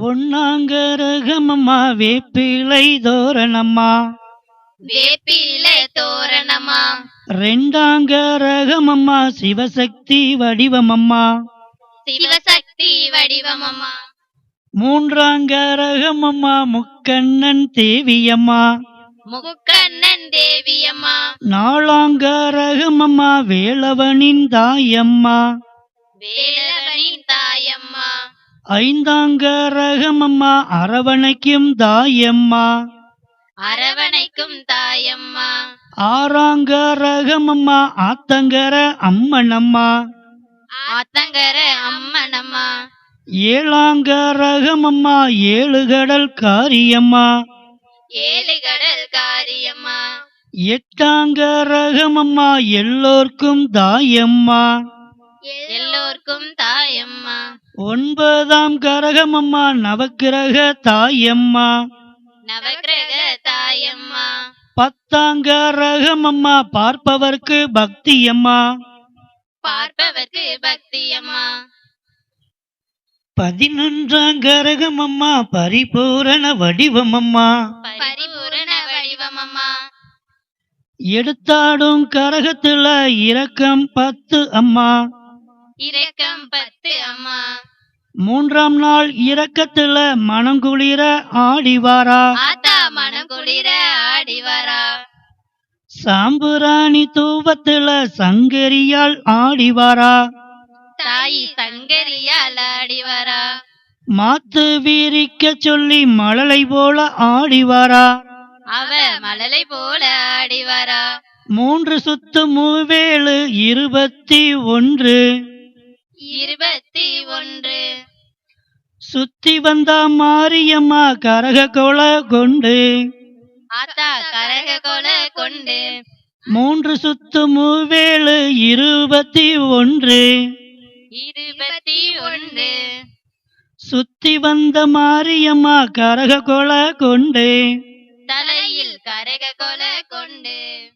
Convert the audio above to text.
ஒன்னாங்கரகமம்மா வேப்பிலை தோரணம்மா. வேப்பிலை தோரணமா ரெண்டாங்கரகமம்மா சிவசக்தி வடிவமம்மா. சிவசக்தி வடிவமம்மா. மூன்றாங்கரகமம்மா முக்கண்ணன் தேவியம்மா. முக்கண்ணன் தேவியம்மா. நாலாங்கரகமம்மா வேலவனின் தாயம்மா. வேலவனின் தாயம்மா ஐந்தாங்கரகமம்மா அரவணைக்கும் தாயம்மா. அரவணைக்கும் தாயம்மா. ஆறாங்கரகமம்மா ஆத்தங்கர அம்மனம்மா. ஆத்தங்கர அம்மனம்மா. ஏழாங்கரகமம்மா ஏழு கடல் காரியம்மா. ஏழு கடல் காரியம்மா எட்டாங்கரகமம்மா எல்லோர்க்கும் தாயம்மா. எல்லோர்க்கும் தாயம்மா. ஒன்பதாம் கரகமம்மா நவக்கிரக தாயம்மா. நவக்கிரக தாயம்மா. பத்தாங்கரகமம்மா பார்ப்பவர்க்கு பக்தியம்மா. பார்ப்பவர்க்கு பக்தியம்மா. பதினொன்றாங்கரகமம்மா பரிபூரண வடிவமம்மா. பரிபூரண வடிவமம்மா. எடுத்தாடும் கரகத்துல இரக்கம் பத்து அம்மா. இரக்கம் பத்து அம்மா. மூன்றாம் நாள் இரக்கத்துல மனங்குளிர ஆடிவாரா? ஆத்தா மனகுளிர ஆடி வரா சாம்புராணி தூவத்துல சங்கரியால் ஆடிவாரா? தாயி சங்கரியால் ஆடி வரா மாத்து வீரிக்க சொல்லி மழலை போல ஆடிவாரா? அவ மழலை போல ஆடி வரா மூன்று சுத்து மூவேழு இருபத்தி ஒன்று. இருபத்தி ஒன்று. சுத்தி வந்தா மாரியம்மா கரக கொலை கொண்டு. ஆத்தா கரக கொல கொண்டு. மூன்று சுத்து மூவேழு இருபத்தி ஒன்று. இருபத்தி ஒன்று. சுத்தி வந்த மாரியம்மா கரக கொலை கொண்டு. தலையில் கரக கொல கொண்டு.